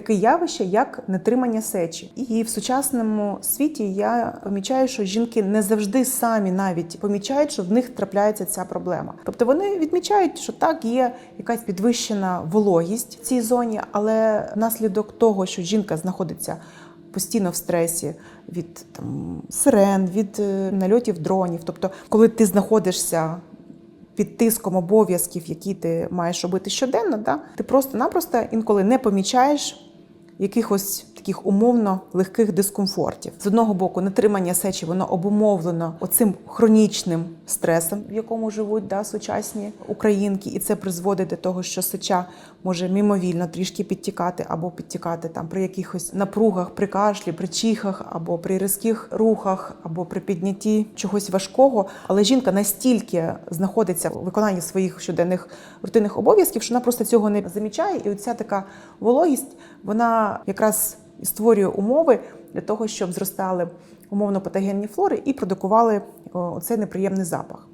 таке явище, як нетримання сечі. І в сучасному світі я помічаю, що жінки не завжди самі навіть помічають, що в них трапляється ця проблема. Тобто вони відмічають, що так є якась підвищена вологість в цій зоні, але внаслідок того, що жінка знаходиться постійно в стресі від там сирен, від е, нальотів дронів. Тобто, коли ти знаходишся під тиском обов'язків, які ти маєш робити щоденно, да, ти просто-напросто інколи не помічаєш якихось таких умовно легких дискомфортів. З одного боку, нетримання сечі воно обумовлено оцим хронічним стресом, в якому живуть да, сучасні українки, і це призводить до того, що сеча може мімовільно трішки підтікати або підтікати там при якихось напругах, при кашлі, при чихах, або при різких рухах, або при піднятті чогось важкого. Але жінка настільки знаходиться в виконанні своїх щоденних рутинних обов'язків, що вона просто цього не замічає, і оця така вологість, вона якраз створює умови для того, щоб зростали умовно патогенні флори і продукували оцей неприємний запах.